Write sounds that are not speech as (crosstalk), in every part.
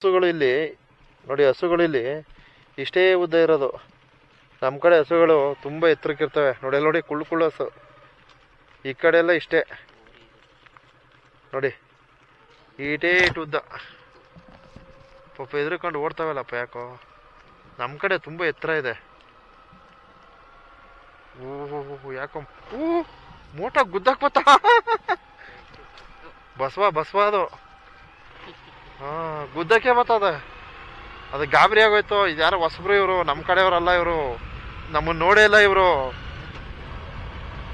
ಹಸುಗಳು ಇಲ್ಲಿ, ನೋಡಿ ಹಸುಗಳು ಇಲ್ಲಿ ಇಷ್ಟೇ ಉದ್ದ ಇರೋದು. ನಮ್ಮ ಕಡೆ ಹಸುಗಳು ತುಂಬ ಎತ್ತರಕ್ಕಿರ್ತವೆ. ನೋಡಿ ನೋಡಿ ಕುಳ್ಳು ಕುಳ್ಳು ಹಸು. ಈ ಕಡೆ ಎಲ್ಲ ಇಷ್ಟೇ. ನೋಡಿ, ಈಟೇ ಇಟ್ಟು ಉದ್ದ. ಪಾಪ ಎದುರ್ಕೊಂಡು ಓಡ್ತಾವಲ್ಲಪ್ಪ ಯಾಕೋ. ನಮ್ಮ ಕಡೆ ತುಂಬ ಎತ್ತರ ಇದೆ. ಓಹೋ ಯಾಕೋ. ಊ, ಮೋಟ ಗುದ್ದಾಕ್ ಬಸವ ಬಸವ ಅದು. ಹಾ, ಗುದ್ದಕ್ಕೆ ಅದ. ಅದು ಗಾಬರಿ ಆಗೋಯ್ತು. ಇದ್ಯಾರೋ ಹೊಸಬ್ರು ಇವರು ನಮ್ಮ ಕಡೆಯವರಲ್ಲ ಇವರು. ನಮ್ಮನ್ನು ನೋಡೇ ಇಲ್ಲ ಇವರು.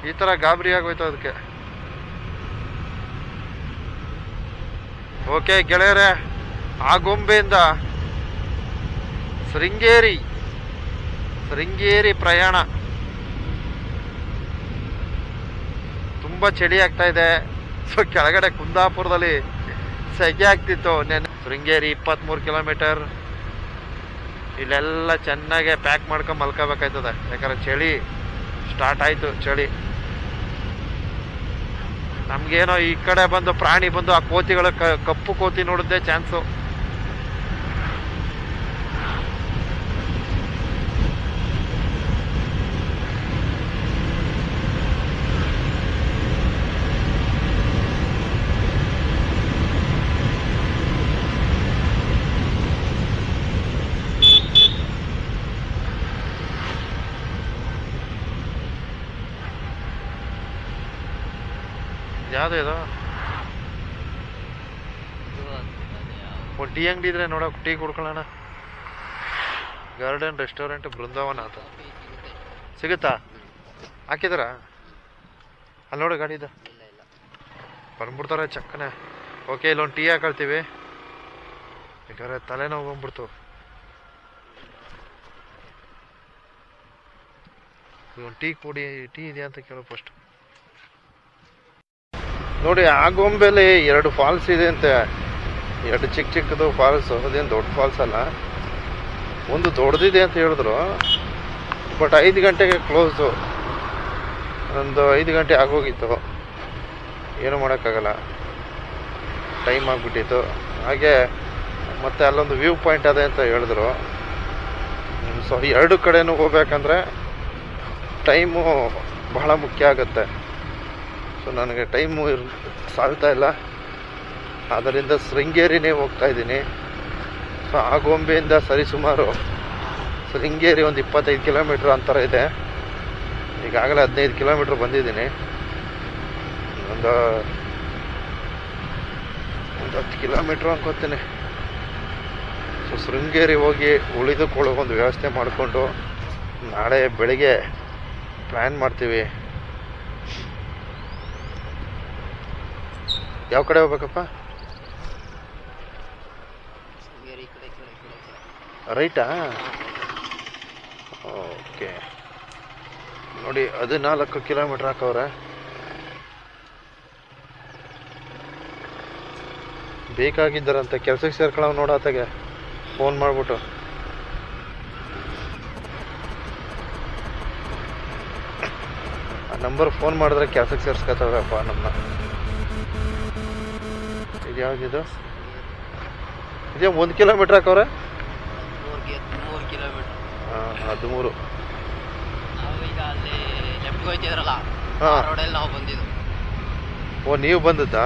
ಈ ಥರ ಗಾಬರಿ ಆಗೋಯ್ತು ಅದಕ್ಕೆ. ಓಕೆ, ಗೆಳೆಯರೆ, ಆ ಗೊಂಬೆಯಿಂದ ಶೃಂಗೇರಿ ಶೃಂಗೇರಿ ಪ್ರಯಾಣ. ತುಂಬ ಚಳಿ ಆಗ್ತಾ ಇದೆ. ಸೊ ಕೆಳಗಡೆ ಕುಂದಾಪುರದಲ್ಲಿ ಸೆಕೆ ಆಗ್ತಿತ್ತು ನೆನ್ನೆ ಶೃಂಗೇರಿ ಇಪ್ಪತ್ತ್ಮೂರು ಕಿಲೋಮೀಟರ್ ಇಲ್ಲೆಲ್ಲ ಚೆನ್ನಾಗೆ ಪ್ಯಾಕ್ ಮಾಡ್ಕೊಂಡು ಮಲ್ಕೋಬೇಕಾಯ್ತದ. ಯಾಕಂದ್ರೆ ಚಳಿ ಸ್ಟಾರ್ಟ್ ಆಯಿತು, ಚಳಿ. ನಮಗೇನೋ ಈ ಕಡೆ ಬಂದು ಪ್ರಾಣಿ ಬಂದು ಆ ಕೋತಿಗಳ ಕಪ್ಪು ಕೋತಿ ನೋಡಿದ್ದೆ ಚಾನ್ಸು ಯಾವುದು ಇದು? ಒಂದು ಟೀ ಅಂಗಡಿ ಇದ್ರೆ ನೋಡೋ ಟೀ ಕುಡ್ಕೊಳ್ಳೋಣ. ಗಾರ್ಡನ್ ರೆಸ್ಟೋರೆಂಟ್ ಬೃಂದಾವನ ಅಂತ. ಸಿಗುತ್ತಾ? ಹಾಕಿದಾರ? ಅಲ್ಲಿ ನೋಡು ಗಾಡಿ ಇದೆ. ಬಂದ್ಬಿಡ್ತಾರೆ ಚಕ್ಕನೆ. ಓಕೆ ಇಲ್ಲೊಂದು ಟೀ ಹಾಕೊಳ್ತೀವಿ. ಯಾಕಂದ್ರೆ ತಲೆನೋವು ಬಂದ್ಬಿಡ್ತು. ಇಲ್ಲೊಂದು ಟೀ ಕುಡಿ ಟೀ ಇದೆಯಾ ಅಂತ ಕೇಳೋ ಫಸ್ಟ್ ನೋಡಿ ಆ ಗೊಂಬೆಲಿ ಎರಡು ಫಾಲ್ಸ್ ಇದೆ ಅಂತೆ. ಎರಡು ಚಿಕ್ಕ ಚಿಕ್ಕದು ಫಾಲ್ಸ್ ಅದೇನು ದೊಡ್ಡ ಫಾಲ್ಸ್ ಅಲ್ಲ. ಒಂದು ದೊಡ್ಡದಿದೆ ಅಂತ ಹೇಳಿದ್ರು. ಬಟ್ ಐದು ಗಂಟೆಗೆ ಕ್ಲೋಸು ಒಂದು ಐದು ಗಂಟೆ ಆಗೋಗಿತ್ತು. ಏನು ಮಾಡೋಕ್ಕಾಗಲ್ಲ. ಟೈಮ್ ಆಗಿಬಿಟ್ಟಿತ್ತು. ಹಾಗೆ ಮತ್ತೆ ಅಲ್ಲೊಂದು ವ್ಯೂ ಪಾಯಿಂಟ್ ಅದೇ ಅಂತ ಹೇಳಿದ್ರು. ಸೊ ಎರಡು ಕಡೆನೂ ಹೋಗ್ಬೇಕಂದ್ರೆ ಟೈಮು ಬಹಳ ಮುಖ್ಯ ಆಗುತ್ತೆ. ಸೊ ನನಗೆ ಟೈಮು ಇರ್, ಸಾಲ್ತಾ ಇಲ್ಲ. ಆದ್ದರಿಂದ ಶೃಂಗೇರಿನೇ ಹೋಗ್ತಾ ಇದ್ದೀನಿ. ಸೊ, ಆಗೊಂಬೆಯಿಂದ ಗೊಂಬೆಯಿಂದ ಸರಿಸುಮಾರು ಶೃಂಗೇರಿ ಒಂದು ಇಪ್ಪತ್ತೈದು ಕಿಲೋಮೀಟ್ರ್ ಅಂತರ ಇದೆ. ಈಗಾಗಲೇ ಹದಿನೈದು ಕಿಲೋಮೀಟ್ರ್ ಬಂದಿದ್ದೀನಿ. ಒಂದು ಒಂದು ಹತ್ತು ಕಿಲೋಮೀಟ್ರ್ ಅನ್ಕೋತೀನಿ. ಸೊ, ಶೃಂಗೇರಿ ಹೋಗಿ ಉಳಿದುಕೊಳ್ಳೋ ಒಂದು ವ್ಯವಸ್ಥೆ ಮಾಡಿಕೊಂಡು ನಾಳೆ ಬೆಳಿಗ್ಗೆ ಪ್ಲ್ಯಾನ್ ಮಾಡ್ತೀವಿ. ಯಾವ ಕಡೆ ಹೋಗ್ಬೇಕಪ್ಪ? ರೈಟಾ? ಓಕೆ. ನೋಡಿ, ಹದಿನಾಲ್ಕು ಕಿಲೋಮೀಟ್ರ್ ಹಾಕವ್ರೆ. ಬೇಕಾಗಿದ್ದಾರಂತ, ಕೆಲ್ಸಕ್ಕೆ ಸೇರ್ಕೊಳ್ಳೋ ನೋಡತ್ತಾಗೆ ಫೋನ್ ಮಾಡಿಬಿಟ್ಟು. ಆ ನಂಬರ್ ಫೋನ್ ಮಾಡಿದ್ರೆ ಕೆಲ್ಸಕ್ಕೆ ಸೇರ್ಸ್ಕೊತಾವ್ರಪ್ಪ ನಮ್ಮನ್ನ. ಇದು ಯಾವ್ದಿದು? ಇದೇ ಒಂದು ಕಿಲೋಮೀಟ್ರ್ ಹಾಕವ್ರೆ? ಮೂರು ಕಿಲೋಮೀಟರ್ ಹಾಂ ಹದಿಮೂರು. ನಾವು ಈಗ ಅಲ್ಲಿ ಲೆಫ್ಟ್ಗೆ ಹೋಯ್ತಿದ್ರಲ್ಲ ಹಾ. ಆ ರೋಡಲ್ಲಿ ನಾವು ಬಂದಿದ್ದು. ಓ ನೀವು ಬಂದದ್ದಾ?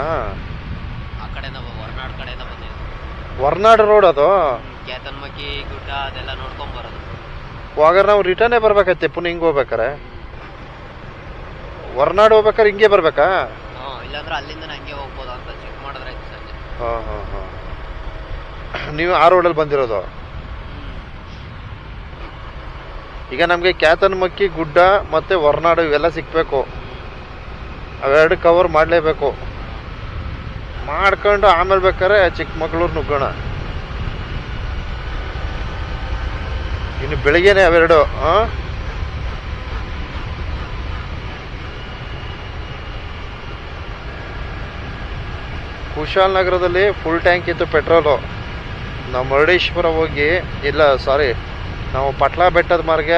ಆ ಕಡೆ ನಾವು ಹೊರನಾಡು ಕಡೆಯಿಂದ ಬಂದಿದ್ದು. ಹೊರ್ನಾಡು ರೋಡ್ ಅದು? ಕೇತನ್ಮಕ್ಕಿ ಗುಡ್ಡ ಅದೆಲ್ಲ ನೋಡ್ಕೊಂಡ್ ಬರೋದು. ಹಾಗಾದ್ರೆ ನಾವು ರಿಟರ್ನೇ ಬರ್ಬೇಕತ್ತೆ ಪುನಃ ಹಿಂಗೆ ಹೋಗ್ಬೇಕಾರೆ? ಹೊರ್ನಾಡು ಹೋಗ್ಬೇಕಾರೆ ಹಿಂಗೆ ಬರ್ಬೇಕಾ? ಹ್ಞೂ ಇಲ್ಲಾಂದ್ರೆ ಅಲ್ಲಿಂದ ಹಂಗೆ ಹೋಗ್ಬೋದು ಅಂತ ಚೆಕ್ ಮಾಡಿದ್ರೆ ಆಯ್ತು. ಹಾಂ ಹಾಂ ಹಾಂ. ನೀವು ಆ ರೋಡಲ್ಲಿ ಬಂದಿರೋದು? ಈಗ ನಮಗೆ ಕ್ಯಾತನ್ಮಕ್ಕಿ ಗುಡ್ಡ ಮತ್ತು ಹೊರನಾಡು ಇವೆಲ್ಲ ಸಿಕ್ಕಬೇಕು ಅವೆರಡು ಕವರ್ ಮಾಡಲೇಬೇಕು. ಮಾಡ್ಕೊಂಡು ಆಮೇಲೆ ಬೇಕಾದ್ರೆ ಚಿಕ್ಕಮಗಳೂರು ನುಗ್ಗೋಣ. ಇನ್ನು ಬೆಳಿಗ್ಗೆನೆ ಅವೆರಡು, ಹಾಂ? ಕುಶಾಲ್ ನಗರದಲ್ಲಿ ಫುಲ್ ಟ್ಯಾಂಕ್ ಇತ್ತು ಪೆಟ್ರೋಲು ನಾವು ಮುರುಡೇಶ್ವರ ಹೋಗಿ, ಇಲ್ಲ ಸಾರಿ ನಾವು ಪಟ್ಲಾ ಬೆಟ್ಟದ ಮಾರ್ಗ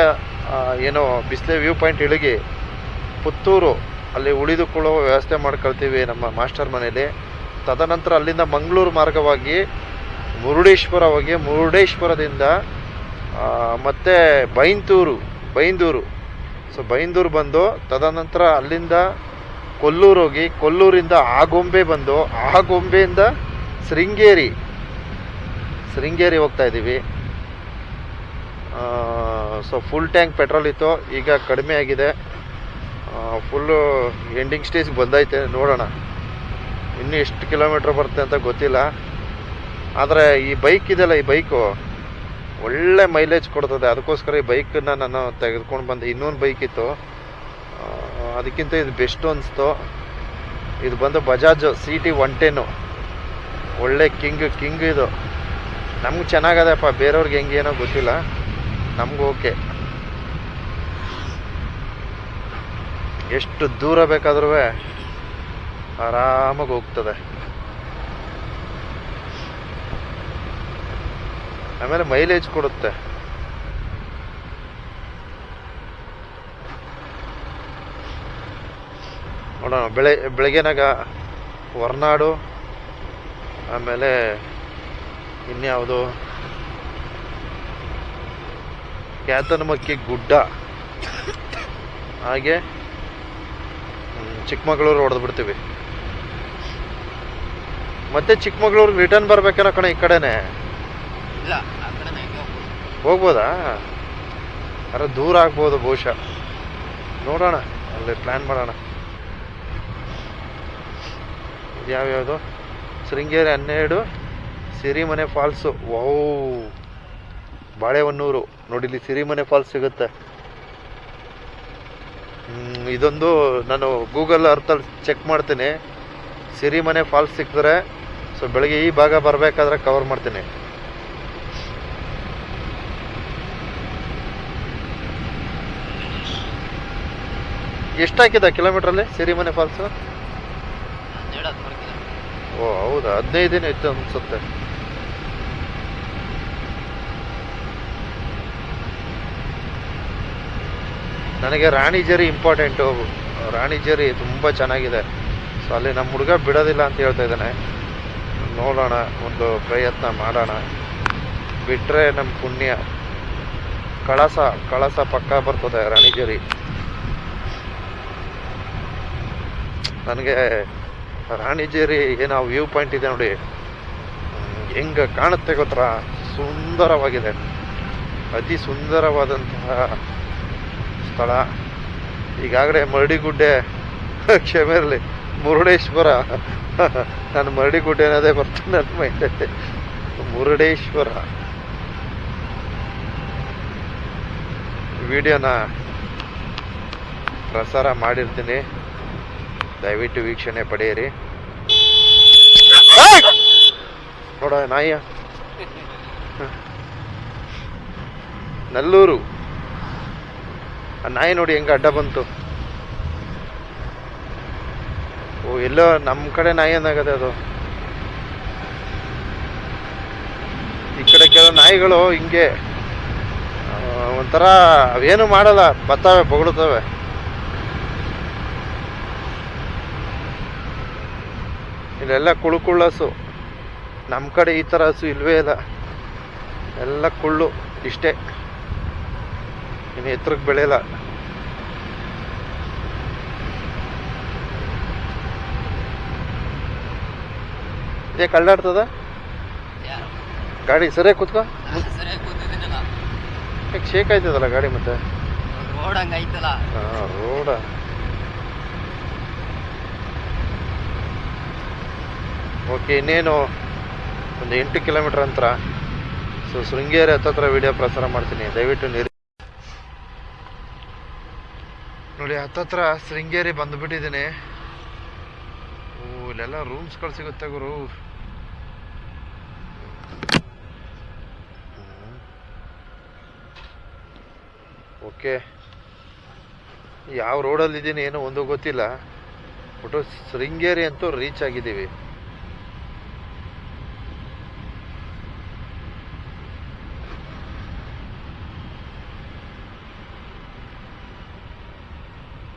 ಏನು ಬಿಸಿಲೆ ವ್ಯೂ ಪಾಯಿಂಟ್ ಇಳಿಗಿ, ಪುತ್ತೂರು, ಅಲ್ಲಿ ಉಳಿದುಕೊಳ್ಳುವ ವ್ಯವಸ್ಥೆ ಮಾಡ್ಕೊಳ್ತೀವಿ ನಮ್ಮ ಮಾಸ್ಟರ್ ಮನೇಲಿ ತದನಂತರ ಅಲ್ಲಿಂದ ಮಂಗಳೂರು ಮಾರ್ಗವಾಗಿ ಮುರುಡೇಶ್ವರ ಹೋಗಿ, ಮುರುಡೇಶ್ವರದಿಂದ ಮತ್ತು ಬೈಂದೂರು ಬೈಂದೂರು. ಸೊ ಬೈಂದೂರು ಬಂದು, ತದನಂತರ ಅಲ್ಲಿಂದ ಕೊಲ್ಲೂರು ಹೋಗಿ ಕೊಲ್ಲೂರಿಂದ ಆಗೊಂಬೆ ಬಂದು ಆಗೊಂಬೆಯಿಂದ ಶೃಂಗೇರಿ ಶೃಂಗೇರಿ ಹೋಗ್ತಾ ಇದ್ದೀವಿ. ಸೊ ಫುಲ್ ಟ್ಯಾಂಕ್ ಪೆಟ್ರೋಲ್ ಇತ್ತು, ಈಗ ಕಡಿಮೆ ಆಗಿದೆ. ಫುಲ್ಲು ಎಂಡಿಂಗ್ ಸ್ಟೇಜ್ಗೆ ಬಂದೈತೆ, ನೋಡೋಣ. ಇನ್ನೂ ಎಷ್ಟು ಕಿಲೋಮೀಟ್ರ್ ಬರುತ್ತೆ ಅಂತ ಗೊತ್ತಿಲ್ಲ. ಆದರೆ ಈ ಬೈಕ್ ಇದೆಯಲ್ಲ ಈ ಬೈಕು ಒಳ್ಳೆ ಮೈಲೇಜ್ ಕೊಡ್ತದೆ. ಅದಕ್ಕೋಸ್ಕರ ಈ ಬೈಕನ್ನ ನಾನು ತೆಗೆದುಕೊಂಡು ಬಂದೆ. ಇನ್ನೊಂದು ಬೈಕ್ ಇತ್ತು. ಅದಕ್ಕಿಂತ ಇದು ಬೆಸ್ಟ್ ಅನಿಸ್ತು. ಇದು ಬಂದು Bajaj C T one ten ಒಳ್ಳೆ ಕಿಂಗ್ ಕಿಂಗ್ ಇದು. ನಮ್ಗೆ ಚೆನ್ನಾಗದಪ್ಪ, ಬೇರೆಯವ್ರಿಗೆ ಹೆಂಗೆ ಏನೋ ಗೊತ್ತಿಲ್ಲ. ನಮ್ಗೆ ಓಕೆ. ಎಷ್ಟು ದೂರ ಬೇಕಾದ್ರೂ ಆರಾಮಾಗಿ ಹೋಗ್ತದೆ. ಆಮೇಲೆ ಮೈಲೇಜ್ ಕೊಡುತ್ತೆ. ನೋಡೋಣ ಬೆಳೆ ಬೆಳಗ್ಗೆನಾಗ ಹೊರನಾಡು ಆಮೇಲೆ ಇನ್ಯಾವುದು? ಕ್ಯಾತನಮಕ್ಕಿ ಗುಡ್ಡ ಹಾಗೆ ಚಿಕ್ಕಮಗಳೂರು ಹೊಡೆದು ಬಿಡ್ತೀವಿ ಮತ್ತೆ ಚಿಕ್ಕಮಗಳೂರು ರಿಟರ್ನ್ ಬರ್ಬೇಕೇನೋ ಕಣ ಈ ಕಡೆನೆ. ಹೋಗ್ಬೋದಾ. ಅರೆ ದೂರ ಆಗ್ಬೋದು ಬಹುಶಃ. ನೋಡೋಣ ಅಲ್ಲಿ ಪ್ಲ್ಯಾನ್ ಮಾಡೋಣ. ಇದು ಯಾವ್ಯಾವುದು? ಶೃಂಗೇರಿ ಹನ್ನೆರಡು, ಸಿರಿಮನೆ ಫಾಲ್ಸು. ವೌ ಬಾಳೆಹೊನ್ನೂರು ನೋಡಿ, ಇಲ್ಲಿ ಸಿರಿಮನೆ ಫಾಲ್ಸ್ ಸಿಗುತ್ತೆ. ಇದೊಂದು ನಾನು ಗೂಗಲ್ ಅರ್ಥಲ್ಲಿ ಚೆಕ್ ಮಾಡ್ತೀನಿ. ಸಿರಿಮನೆ ಫಾಲ್ಸ್ ಸಿಕ್ಕಿದ್ರೆ, ಸೊ ಬೆಳಗ್ಗೆ ಈ ಭಾಗ ಬರಬೇಕಾದ್ರೆ ಕವರ್ ಮಾಡ್ತೀನಿ. ಎಷ್ಟಾಗಿದೆ ಕಿಲೋಮೀಟ್ರಲ್ಲಿ ಸಿರಿಮನೆ ಫಾಲ್ಸ್? ಹೌದಾ? ಹದಿನೈದು ದಿನ ಇತ್ತು ಅನ್ಸುತ್ತೆ. ನನಗೆ ರಾಣಿಜರಿ ಇಂಪಾರ್ಟೆಂಟು ರಾಣಿಜರಿ ತುಂಬ ಚೆನ್ನಾಗಿದೆ. ಸೊ ಅಲ್ಲಿ ನಮ್ಮ ಹುಡುಗ ಬಿಡೋದಿಲ್ಲ ಅಂತ ಹೇಳ್ತಾ ಇದ್ದಾನೆ. ನೋಡೋಣ, ಒಂದು ಪ್ರಯತ್ನ ಮಾಡೋಣ. ಬಿಟ್ಟರೆ ನಮ್ಮ ಪುಣ್ಯ. ಕಳಸ ಕಳಸ ಪಕ್ಕ ಬರ್ತದೆ ರಾಣಿಜರಿ ನನಗೆ ರಾಣಿಜೇರಿ ಏನೋ ವ್ಯೂ ಪಾಯಿಂಟ್ ಇದೆ ನೋಡಿ. ಹೆಂಗೆ ಕಾಣುತ್ತೆ ಗೊತ್ತಾ? ಸುಂದರವಾಗಿದೆ. ಅತಿ ಸುಂದರವಾದಂತಹ ಸ್ಥಳ. ಈಗಾಗಲೇ ಮರಡಿಗುಡ್ಡೆ. ಇರಲಿ. ಮುರುಡೇಶ್ವರ. ನಾನು ಮರಡಿಗುಡ್ಡೆ ಅನ್ನೋದೇ ಬರ್ತೀನಿ ನನ್ನ ಮೈಂಡಲ್ಲಿ ಮುರುಡೇಶ್ವರ. ವಿಡಿಯೋನ ಪ್ರಸಾರ ಮಾಡಿರ್ತೀನಿ. ದಯವಿಟ್ಟು ವೀಕ್ಷಣೆ ಪಡೆಯಿರಿ. ನೋಡ ನಾಯಿಯ. ನಲ್ಲೂರು. ಆ ನಾಯಿ ನೋಡಿ ಹೆಂಗ ಅಡ್ಡ ಬಂತು. ಓ ಎಲ್ಲೋ ನಮ್ಮ ಕಡೆ ನಾಯಿ ಅಂದಾಗದೆ ಅದು. ಈ ಕಡೆ ಕೆಲವು ನಾಯಿಗಳು ಹಿಂಗೆ ಒಂಥರ ಅವೇನು ಮಾಡಲ್ಲ ಬತ್ತವೆ ಬೊಗಳುತ್ತವೆ. ಇಲ್ಲೆಲ್ಲ ಕುಳು ಕುಳ್ಳು ಹಸು ನಮ್ಮ ಕಡೆ ಈ ಥರ ಹಸು ಇಲ್ವೇ ಇಲ್ಲ. ಎಲ್ಲ ಕುಳ್ಳು ಇಷ್ಟೇ. ಇನ್ನು ಎತ್ತರಕ್ಕೆ ಬೆಳೆಯಲ್ಲ. ಇದೇ ಕಳ್ಳಾಡ್ತದ ಗಾಡಿ ಸರಿಯಾಗಿ ಕೂತ್ಕೋ? ಯಾಕೆ ಶೇಕ್ ಆಯ್ತದಲ್ಲ ಗಾಡಿ ಮತ್ತೆ? ರೋಡ್ ಹಂಗೆ ಐತಲ್ಲ ಹಾಂ ರೋಡ ಓಕೆ ಇನ್ನೇನು, ಒಂದು ಎಂಟು ಕಿಲೋಮೀಟರ್ ಅಂತರ. ಸೊ ಶೃಂಗೇರಿ ಹತ್ತತ್ರ ವಿಡಿಯೋ ಪ್ರಸಾರ ಮಾಡ್ತೀನಿ. ದಯವಿಟ್ಟು ನಿರ್. ನೋಡಿ, ಹತ್ತತ್ರ ಶೃಂಗೇರಿ ಬಂದುಬಿಟ್ಟಿದ್ದೀನಿ. ಓ, ಇಲ್ಲೆಲ್ಲ ರೂಮ್ಸ್ಗಳು ಸಿಗುತ್ತೆ ಗುರು. ಓಕೆ ಯಾವ ರೋಡಲ್ಲಿ ಇದ್ದೀನಿ ಏನೋ ಒಂದು ಗೊತ್ತಿಲ್ಲ. ಒಟ್ಟು ಶೃಂಗೇರಿ ಅಂತೂ ರೀಚ್ ಆಗಿದ್ದೀವಿ.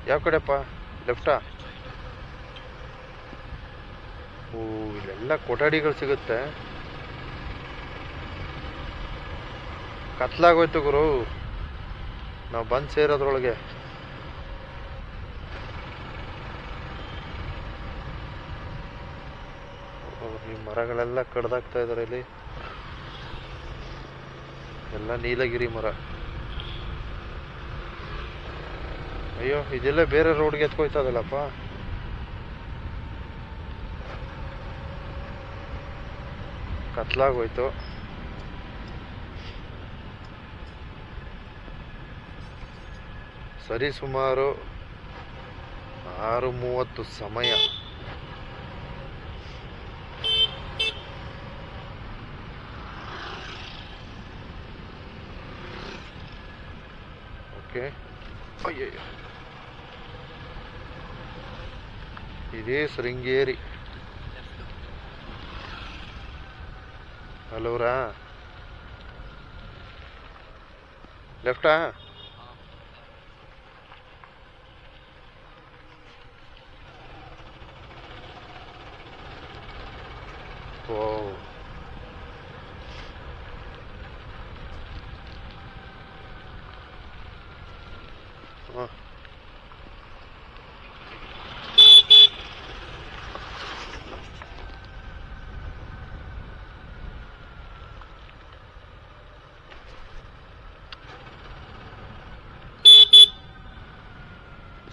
ಯಾವ ಕಡೆಪ್ಪ? ಲೆಫ್ಟಾ ಓ, ಇಲ್ಲೆಲ್ಲ ಕೊಠಡಿಗಳು ಸಿಗುತ್ತೆ. ಕತ್ಲಾಗೋಯ್ತು ಗುರು. ನಾವು ಬಂದು ಸೇರೋದ್ರೊಳಗೆ. ಈ ಮರಗಳೆಲ್ಲ ಕಡ್ದಾಗ್ತಾ ಇದಾರೆ ಇಲ್ಲಿ. ಎಲ್ಲ ನೀಲಗಿರಿ ಮರ. ಅಯ್ಯೋ ಇದೆಲ್ಲ ಬೇರೆ ರೋಡ್ಗೆ ಎತ್ಕೊಯ್ತದಲ್ಲಪ್ಪ. ಕತ್ಲಾಗೋಯ್ತು. ಸರಿ ಸುಮಾರು ಆರು ಮೂವತ್ತು ಸಮಯ ಓಕೆ ಅಯ್ಯಯ್ಯೋ ಇದೇ ಶೃಂಗೇರಿ ಹಲೋರಾ ಲೆಫ್ಟಾ ಓ ಹಾಂ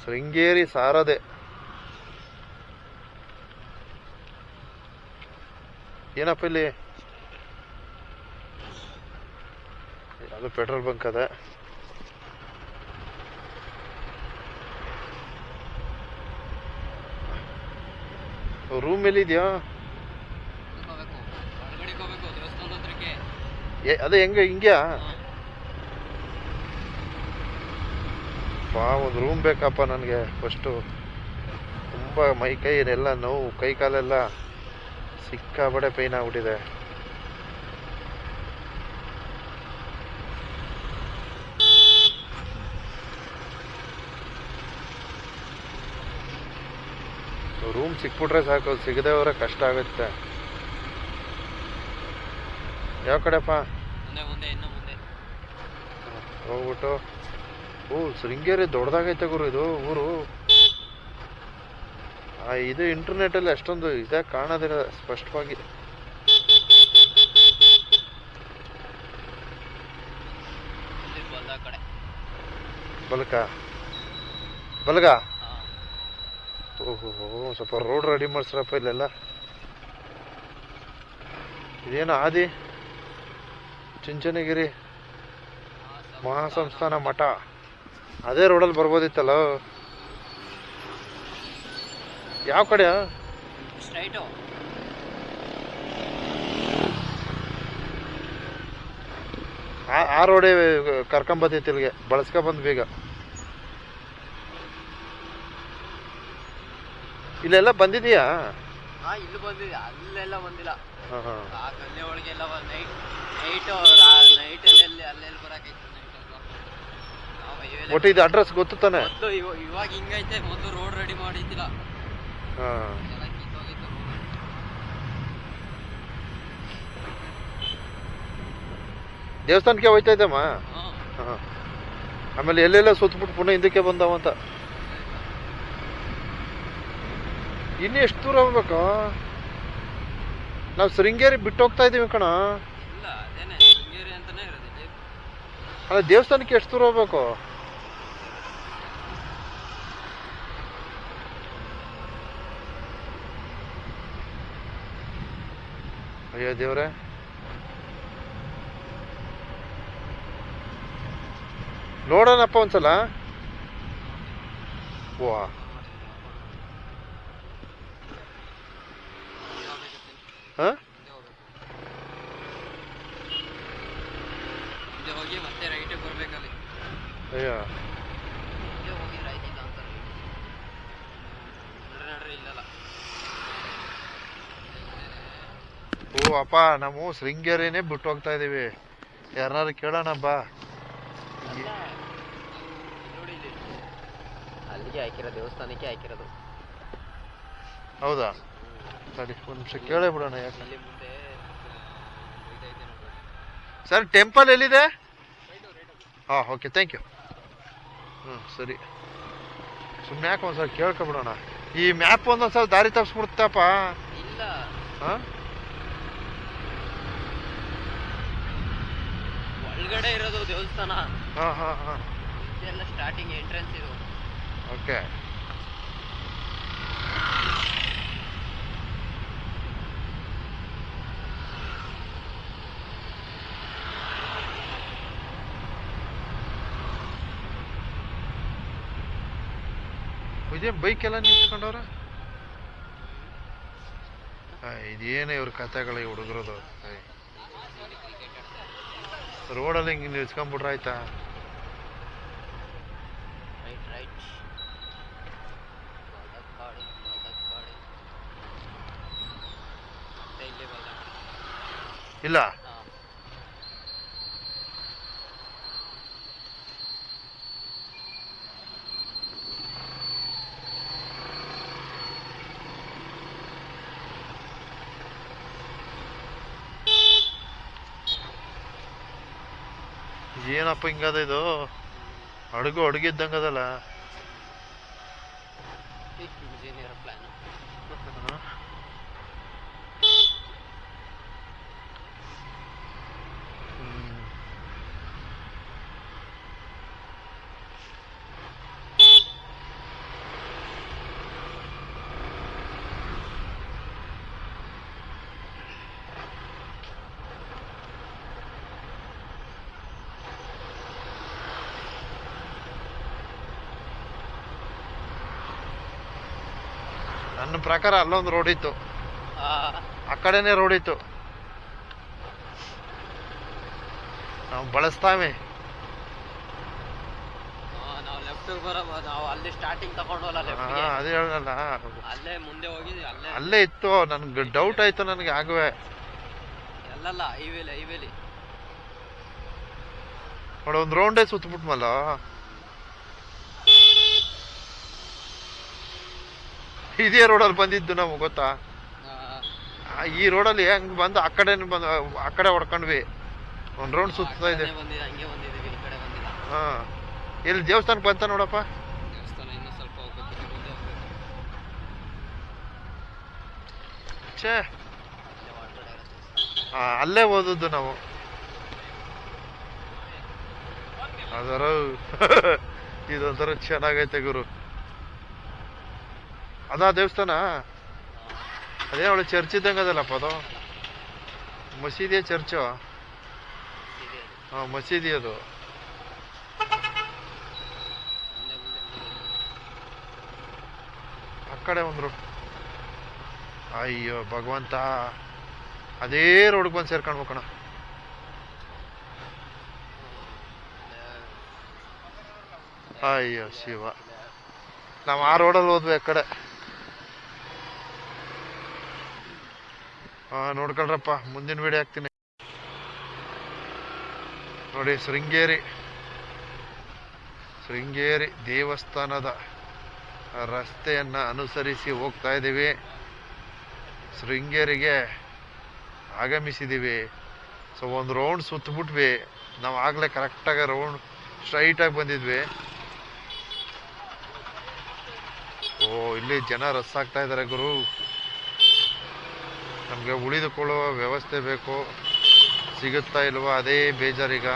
ಶೃಂಗೇರಿ ಸಾರದೆ. ಏನಪ್ಪ ಇಲ್ಲಿ? ಅದು ಪೆಟ್ರೋಲ್ ಬಂಕ್ ಅದ. ರೂಮ್ ಎಲ್ಲಿದ್ಯಾ? ಅದೇ ಹೆಂಗೆ ಹಿಂಗ್ಯಾ ಪಾ ಒಂದು ರೂಮ್ ಬೇಕಪ್ಪ ನನಗೆ ಫಸ್ಟು ತುಂಬ ಮೈ ಕೈ ಎಲ್ಲ ನೋವು ಕೈ ಕಾಲೆಲ್ಲ ಸಿಕ್ಕಾಬಡೆ ಪೈನ್ ಆಗ್ಬಿಟ್ಟಿದೆ. ರೂಮ್ ಸಿಕ್ಬಿಟ್ರೆ ಸಾಕು ಸಿಗದೆ ಹೋದ್ರೆ ಕಷ್ಟ ಆಗುತ್ತೆ. ಯಾವ ಕಡೆಪ್ಪ? ಹೋಗ್ಬಿಟ್ಟು. ಓ ಶೃಂಗೇರಿ ದೊಡ್ಡದಾಗೈತೆ ಗುರು ಇದು ಊರು. ಆ ಇದು ಇಂಟರ್ನೆಟಲ್ಲಿ ಅಷ್ಟೊಂದು ಇದೆ ಕಾಣೋದಿಲ್ಲ ಸ್ಪಷ್ಟವಾಗಿ. ಬಲಕ? ಬಲಗ? ಓಹೋ ಸ್ವಲ್ಪ ರೋಡ್ ರೆಡಿ ಮಾಡ್ಸ್ರಪ್ಪ ಇಲ್ಲೆಲ್ಲ. ಇದೇನು ಆದಿ? ಚುಂಚನಗಿರಿ ಮಹಾಸಂಸ್ಥಾನ ಮಠ. ಅದೇ ರೋಡಲ್ಲಿ ಬರ್ಬೋದಿತ್ತಲ್ಲ? ಯಾವ ಕಡೆ ಆ ಆ ರೋಡೇ ಕರ್ಕೊಂಬತ್ತೈತಿ ಇಲ್ಲಿಗೆ. ಬಳಸ್ಕೊ ಬೀಗ ಬೇಗ ಇಲ್ಲೆಲ್ಲ ಬಂದಿದೀಯಾ ಹಾಂ ಇಲ್ಲಿ ಬಂದಿದೆ. ಅಲ್ಲೆಲ್ಲ ಬಂದಿಲ್ಲ. ಹಾಂ ಹಾಂ. ಆ ಕಲ್ಲೆ ಒಳಗೆಲ್ಲ ನೈಟ್ ನೈಟು ನೈಟಲ್ಲಿ ಅಲ್ಲಿ ಅಲ್ಲೆಲ್ಲಿ ಬರೋಕೈತೆ ಒಟ್ಟು ಇದು ಅಡ್ರೆಸ್ ಗೊತ್ತು ತಾನೆ? ಮೊದಲು ಇವಾಗ ಹಿಂಗೈತೆ ಮೊದಲು ರೋಡ್ ರೆಡಿ ಮಾಡಿದ್ದಿಲ್ಲ. ಹಾಂ. ಎಲ್ಲ ಕಿತ್ತೋಗಿತ್ತು road. ದೇವಸ್ಥಾನಕ್ಕೆ ಹೋಯ್ತಾ ಇದ್ದಮ್ಮ? ಹಾಂ. ಹಾಂ. ಆಮೇಲೆ ಎಲ್ಲೆಲ್ಲ ಸುತ್ತಬಿಟ್ಟು ಪುನಃ ಹಿಂದಕ್ಕೆ ಬಂದಾವಂತ ಇನ್ನು ಎಷ್ಟು ದೂರ ಹೋಗ್ಬೇಕು? ನಾವು ಶೃಂಗೇರಿ ಬಿಟ್ಟು ಹೋಗ್ತಾ ಇದ್ದೀವಿ ಕಣ. ಇಲ್ಲ ಅದೇನೆ ಶೃಂಗೇರಿ ಅಂತಾನೆ ಇರೋದು ಇಲ್ಲಿ. ಅಲ್ಲ ದೇವಸ್ಥಾನಕ್ಕೆ ಎಷ್ಟು ದೂರ ಹೋಗ್ಬೇಕು? ಅಯ್ಯೋ ದೇವ್ರೆ. ನೋಡೋಣಪ್ಪ ಒಂದ್ಸಲ. ವಾ. ಹಾ? ಅಯ್ಯೋ ಮುಂದೆ ಹೋಗಿ ರೈಟಿಂಗ್ ಅಂತ ನಡ್ರಿ ನಡ್ರಿ ಇಲ್ಲಲ್ಲ ಓ ಅಪ್ಪ ನಾವು ಶೃಂಗೇರಿನೇ ಬಿಟ್ಟು ಹೋಗ್ತಾ ಇದೀವಿ. ಯಾರನ್ನಾರು ಕೇಳೋಣ ಬಾ. ಅಲ್ಲಿಗೆ ಹಾಕಿರೋ ದೇವಸ್ಥಾನಕ್ಕೆ ಹಾಕಿರೋದು. ಹೌದಾ? ಸರಿ ಒಂದು ನಿಮಿಷ ಕೇಳೇ ಬಿಡೋಣ ಯಾಕೆ? ಸರ್ ಟೆಂಪಲ್ ಎಲ್ಲಿದೆ? ಹಾ ಓಕೆ ಥ್ಯಾಂಕ್ ಯು. ಹ್ಞೂ ಸರಿ. ಸುಮ್ಮನೆ ಯಾಕೆ ಒಂದ್ಸಲ ಕೇಳ್ಕೊಬಿಡೋಣ? ಈ ಮ್ಯಾಪ್ ಒಂದೊಂದ್ಸಲ ದಾರಿ ತಪ್ಪಿಸ್ಬಿಡ್ತಪ್ಪ ಇಲ್ಲ. ಹಾಂ? ಒಳಗಡೆ ಇರೋದು ದೇವಸ್ಥಾನ. ಹಾ ಹಾ ಹಾಂ. ಇದೆಲ್ಲ ಸ್ಟಾರ್ಟಿಂಗ್ ಎಂಟ್ರೆನ್ಸ್ ಇದು. ಓಕೆ. ಇದೇನು ಬೈಕ್ ಎಲ್ಲ ನಿಂತ್ಕೊಂಡವ್ರ ಇದೇನು ಇವ್ರ ಕಥೆಗಳು ಹುಡುಗರದು ರೋಡಲ್ಲಿ ಹಿಂಗೆ ನಿಲ್ಸ್ಕೊಂಡ್ಬಿಟ್ರೆ ಆಯ್ತಾ? ಇಲ್ಲಿ ಬದಕ್ಕಾಡಿ ಇಲ್ಲ ಹಾಂ ಏನಪ್ಪ ಹಿಂಗದ ಇದು. ಅಡುಗೆ ಇದ್ದಂಗೆ ಇಂಜಿನಿಯರ್ ನನ್ನ ಪ್ರಕಾರ ಅಲ್ಲೊಂದು ರೋಡ್ ಇತ್ತು. ಆ ಕಡೆನೇ ರೋಡ್ ಇತ್ತು. ನಾವು ಬಳಸ್ತಾವೆ. ನಾವು ಲೆಫ್ಟ್ ಬರೋ ನಾವು ಅಲ್ಲಿ ಸ್ಟಾರ್ಟಿಂಗ್ ಲೆಫ್ಟ್ಗೆ ಅದೇ ಹೇಳಲ್ಲ ಅಲ್ಲೇ ಮುಂದೆ ಹೋಗಿ ಅಲ್ಲೇ ಅಲ್ಲೇ ಇತ್ತು. ನನ್ಗೆ ಡೌಟ್ ಆಯ್ತು ನನಗೆ ಆಗುವೆ. ಎಲ್ಲಲ್ಲ ಹೈವೇಲಿ ಹೈವೇಲಿ. ನೋಡ ಒಂದು ರೌಂಡೇ ಸುತ್ತಬಿಟ್ಮಲ್ಲ ಇದೇ ರೋಡಲ್ಲಿ ಬಂದಿದ್ದು ನಮ್ಗೆ ಗೊತ್ತಾ? ಈ ರೋಡಲ್ಲಿ ಹೆಂಗೆ ಬಂದು ಆ ಕಡೆ ಬಂದು ಆ ಕಡೆ ಹೊಡ್ಕೊಂಡ್ವಿ. ಒಂದು ರೌಂಡ್ ಸುತ್ತಾ ಇದೆ. ಹಾಂ ಇಲ್ಲಿ ಹಾ. ಎಲ್ಲಿ ದೇವಸ್ಥಾನಕ್ಕೆ ಬಂತ ನೋಡಪ್ಪ? ಛೇ. ಆ, ಅಲ್ಲೇ ಓದದ್ದು ನಾವು. ಅದರ (laughs) ಇದೊಂಥರ ಚೆನ್ನಾಗೈತೆ ಗುರು. ಅದಾ ದೇವಸ್ಥಾನ? ಅದೇ ಅವಳು ಚರ್ಚ್ ಇದ್ದಂಗೆ ಅದಲ್ಲಪ್ಪ ಅದು ಮಸೀದಿಯ ಚರ್ಚು ಹಾಂ, ಮಸೀದಿ ಅದು. ಆ ಕಡೆ ಒಂದು ರೋಡ್ ಅಯ್ಯೋ, ಭಗವಂತ. ಅದೇ ರೋಡ್ಗೆ ಬಂದು ಸೇರ್ಕೊಳ್ಬೇಕಣ ಅಯ್ಯೋ, ಶಿವ. ನಾವು ಆ ರೋಡಲ್ಲಿ ಹೋದ್ವಿ ಆ ಕಡೆ ಹಾಂ ನೋಡ್ಕೊಳ್ರಪ್ಪ, ಮುಂದಿನ ವಿಡಿಯೋ ಹಾಕ್ತೀನಿ. ನೋಡಿ, ಶೃಂಗೇರಿ. ಶೃಂಗೇರಿ ದೇವಸ್ಥಾನದ ರಸ್ತೆಯನ್ನು ಅನುಸರಿಸಿ ಹೋಗ್ತಾ ಇದ್ದೀವಿ. ಶೃಂಗೇರಿಗೆ ಆಗಮಿಸಿದ್ದೀವಿ. ಸೊ ಒಂದು ರೌಂಡ್ ಸುತ್ತಬಿಟ್ವಿ ನಾವು ಆಗಲೇ ಕರೆಕ್ಟಾಗಿ ರೌಂಡ್ ಸ್ಟ್ರೈಟಾಗಿ ಬಂದಿದ್ವಿ. ಓ, ಇಲ್ಲಿ ಜನ ರಸ್ ಆಗ್ತಾ ಇದ್ದಾರೆ ಗುರು. ನಮಗೆ ಉಳಿದುಕೊಳ್ಳುವ ವ್ಯವಸ್ಥೆ ಬೇಕು ಸಿಗುತ್ತಾ ಇಲ್ವಾ ಅದೇ ಬೇಜಾರೀಗ.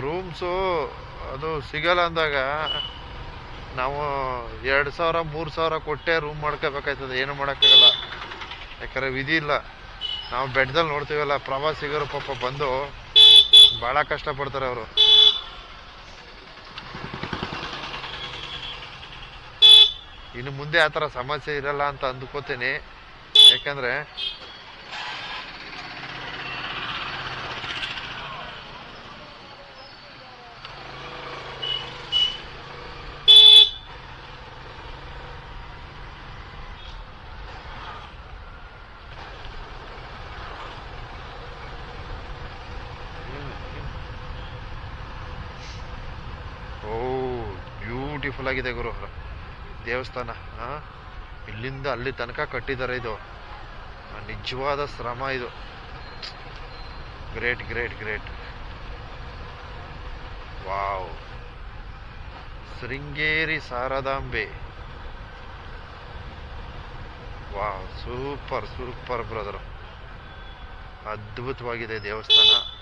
ರೂಮ್ಸು ಅದು ಸಿಗಲ್ಲ ಅಂದಾಗ ನಾವು ಎರಡು ಸಾವಿರ, ಮೂರು ಸಾವಿರ ಕೊಟ್ಟೆ ರೂಮ್ ಮಾಡ್ಕೋಬೇಕಾಯ್ತದೆ. ಏನು ಮಾಡೋಕ್ಕಾಗಲ್ಲ. ಯಾಕಂದ್ರೆ ವಿಧಿ ಇಲ್ಲ. ನಾವು ಬೆಡ್ದಲ್ಲಿ ನೋಡ್ತೀವಲ್ಲ, ಪ್ರವಾಸಿಗರು ಪಾಪ ಬಂದು ಭಾಳ ಕಷ್ಟಪಡ್ತಾರೆ ಅವರು. ಇನ್ನು ಮುಂದೆ ಆ ಥರ ಸಮಸ್ಯೆ ಇರಲ್ಲ ಅಂತ ಅಂದ್ಕೋತೀನಿ. ಯಾಕಂದರೆ ಬ್ಯೂಟಿಫುಲ್ ಆಗಿದೆ ಗುರು ದೇವಸ್ಥಾನ ಇಲ್ಲಿಂದ ಅಲ್ಲಿ ತನಕ ಕಟ್ಟಿದ್ದಾರೆ ಇದು. ನಿಜವಾದ ಶ್ರಮ ಇದು. Great great great wow Sringeri ಸಾರದಾಂಬೆ. Wow super super brother ಅದ್ಭುತವಾಗಿದೆ ದೇವಸ್ಥಾನ.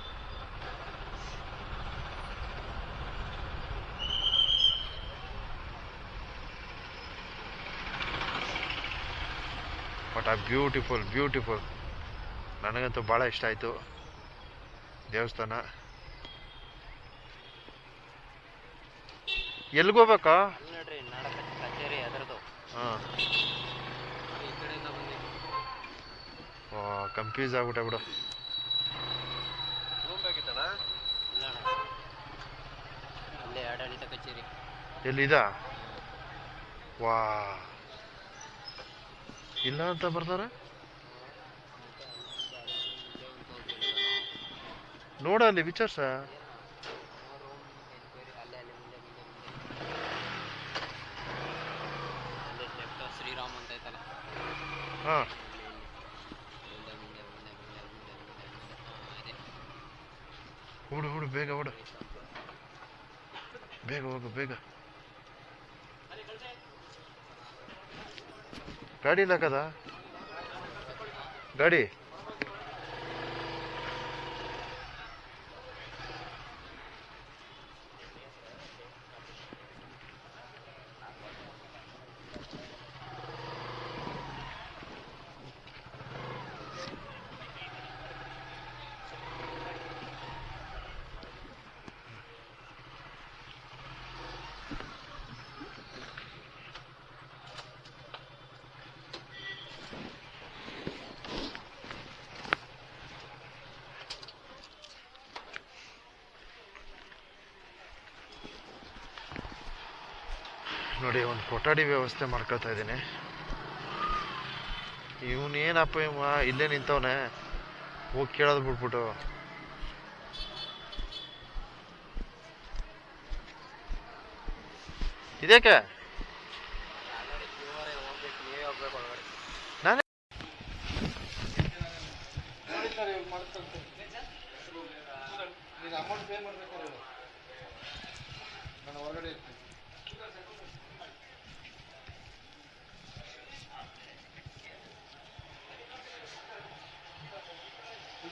ಬಟ್ ಆ ಬ್ಯೂಟಿಫುಲ್ ಬ್ಯೂಟಿಫುಲ್ ನನಗಂತೂ ಭಾಳ ಇಷ್ಟ ಆಯಿತು. ದೇವಸ್ಥಾನ. ಎಲ್ಗೋಬೇಕಾ ಹೋಗ್ಬೇಕಾ? ಹಾಂ. ಕನ್ಫ್ಯೂಸ್ ಆಗ್ಬಿಟ್ಟೆ ಬಿಡು. ಎಲ್ಲಿದ? ವಾ. ಇಲ್ಲ ಅಂತ ಬರ್ತಾರೆ? ನೋಡ ಅಲ್ಲಿ ವಿಚಾರ್ಸ. ಶ್ರೀರಾಮ್ ಅಂತ ಐತಲ್ಲ ಹಾ. ಹುಡು ಹುಡು ಬೇಗ ಹುಡು ಬೇಗ ಹೋಗು, ಬೇಗ. ಗಾಡಿ ಇಲ್ಲ ಕದ? ಗಾಡಿ ನೋಡಿ ಒಂದು ಕೊಠಡಿ ವ್ಯವಸ್ಥೆ ಮಾಡ್ಕೊಳ್ತಾ ಇದ್ದೀನಿ. ಇವನೇನಪ್ಪ ಇವ ಇಲ್ಲೇ ನಿಂತವನೆ. ಹೋಗಿ ಕೇಳೋದು ಬಿಟ್ಬಿಟ್ಟು. ಇದೇಕೆ ಅಮೌಂಟ್ ಪೇ ಮಾಡ್ಬೇಕಾದ್ರೆ ನಾನು ಹೊರಗಡೆ ಇರ್ತೀನಿ ಈ ಕಡೆ ಬಂದ್ಬಿಡ ಆ,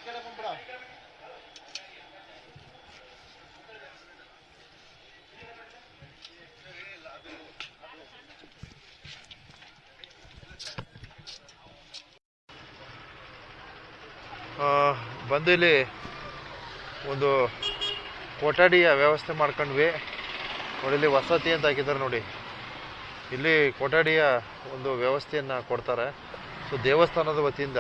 ಬಂದು ಇಲ್ಲಿ ಒಂದು ಕೊಠಡಿಯ ವ್ಯವಸ್ಥೆ ಮಾಡ್ಕೊಂಡ್ವಿ. ನೋಡಿ, ಇಲ್ಲಿ ವಸತಿ ಅಂತ ಹಾಕಿದ್ದಾರೆ ನೋಡಿ. ಇಲ್ಲಿ ಕೊಠಡಿಯ ಒಂದು ವ್ಯವಸ್ಥೆಯನ್ನು ಕೊಡ್ತಾರೆ. ಸೊ, ದೇವಸ್ಥಾನದ ವತಿಯಿಂದ.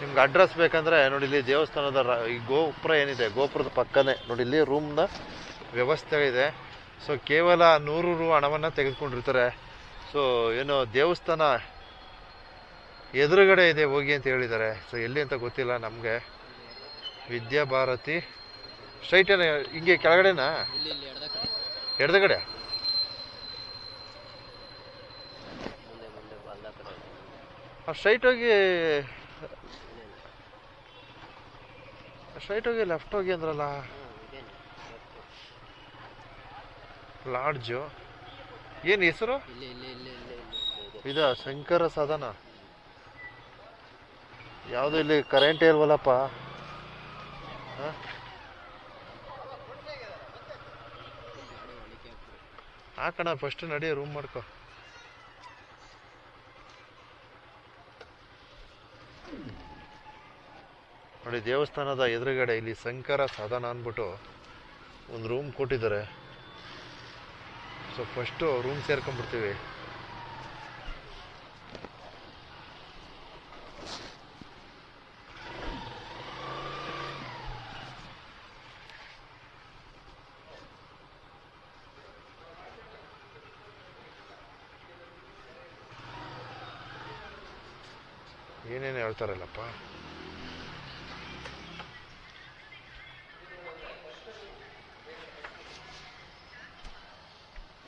ನಿಮ್ಗೆ ಅಡ್ರೆಸ್ ಬೇಕಂದ್ರೆ ನೋಡಿ ಇಲ್ಲಿ ದೇವಸ್ಥಾನದ ರ- ಈ ಗೋಪುರ ಏನಿದೆ ಗೋಪುರದ ಪಕ್ಕನೇ. ನೋಡಿ ಇಲ್ಲಿ ರೂಮ್ನ ವ್ಯವಸ್ಥೆ ಇದೆ. ಸೊ ಕೇವಲ ನೂರು ರು ಹಣವನ್ನು ತೆಗೆದುಕೊಂಡಿರ್ತಾರೆ. ಸೊ ಏನು ದೇವಸ್ಥಾನ ಎದುರುಗಡೆ ಇದೆ ಹೋಗಿ ಅಂತ ಹೇಳಿದ್ದಾರೆ. ಸೊ ಎಲ್ಲಿ ಅಂತ ಗೊತ್ತಿಲ್ಲ ನಮಗೆ. ವಿದ್ಯಾಭಾರತಿ ಸ್ಟ್ರೈಟ್ ಏನ ಹಿಂಗೆ ಕೆಳಗಡೆನಾ? ಎಡದಗಡೆ? ಆ ಸ್ಟ್ರೈಟ್ ಹೋಗಿ ಸ್ಟ್ರೈಟ್ ಹೋಗಿ ಲೆಫ್ಟ್ ಹೋಗಿ ಅಂದ್ರಲ್ಲ? ಲಾಡ್ಜು ಏನು ಹೆಸರು? ಇದೆ ಶಂಕರ ಸದನ. ಯಾವುದು ಇಲ್ಲಿ ಕರೆಂಟ್ ಇಲ್ವಲ್ಲಪ್ಪ? ಹಾಕಣ ಫಸ್ಟ್ ನಡಿ ರೂಮ್ ಮಾಡ್ಕೊ. ನೋಡಿ, ದೇವಸ್ಥಾನದ ಎದುರುಗಡೆ ಇಲ್ಲಿ ಶಂಕರ ಸದನ ಅಂದ್ಬಿಟ್ಟು ಒಂದು ರೂಮ್ ಕೊಟ್ಟಿದ್ದಾರೆ. ಸೊ ಫಸ್ಟು ರೂಮ್ ಸೇರ್ಕೊಂಡ್ಬಿಡ್ತೀವಿ. ಏನೇನು ಹೇಳ್ತಾರಲ್ಲಪ್ಪ?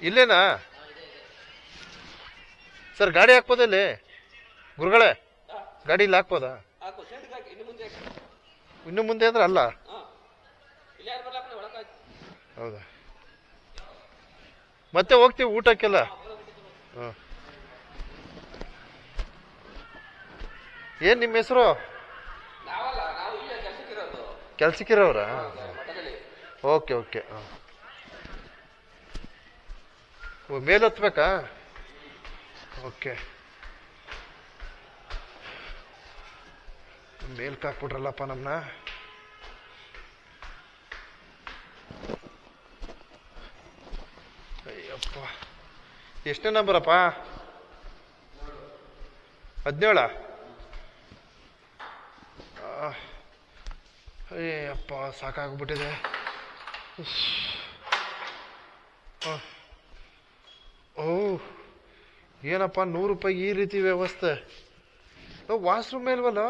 ಇಲ್ಲೇನಾ? ಸರ್ ಗಾಡಿ ಹಾಕ್ಬೋದ ಇಲ್ಲಿ? ಗುರುಗಳೇ ಗಾಡಿ ಇಲ್ಲಿ ಹಾಕ್ಬೋದಾ? ಇನ್ನು ಮುಂದೆ ಅಂದ್ರೆ ಅಲ್ಲ? ಹೌದಾ? ಮತ್ತೆ ಹೋಗ್ತೀವಿ ಊಟಕ್ಕೆಲ್ಲ? ಹಾಂ ಏನು ನಿಮ್ಮ ಹೆಸರು? ಕೆಲ್ಸಕ್ಕಿರೋರಾ ಓಕೆ ಓಕೆ ಹಾಂ. ಮೇಲೆ ಹತ್ಬೇಕಾ ಓಕೆ. ಮೇಲ್ ಹಾಕ್ಬಿಟ್ರಲ್ಲಪ್ಪ ನಮ್ಮನ್ನ ಅಯ್ಯಪ್ಪ. ಎಷ್ಟನೇ ನಂಬರಪ್ಪ? ಹದಿನೇಳ? ಅಯ್ಯಪ್ಪ ಸಾಕಾಗ್ಬಿಟ್ಟಿದೆ. ಆ. ಓ ಏನಪ್ಪ ನೂರು ರೂಪಾಯಿ ಈ ರೀತಿ ವ್ಯವಸ್ಥೆ? ವಾಶ್ರೂಮ್ ಇಲ್ವಲ್ಲ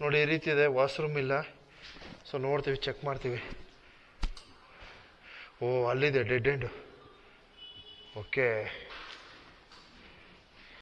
ನೋಡಿ, ಈ ರೀತಿ ಇದೆ, ವಾಶ್ರೂಮ್ ಇಲ್ಲ. ಸೊ, ನೋಡ್ತೀವಿ, ಚೆಕ್ ಮಾಡ್ತೀವಿ. ಓ, ಅಲ್ಲಿದೆ ಡೆಡ್ ಎಂಡು ಓಕೆ.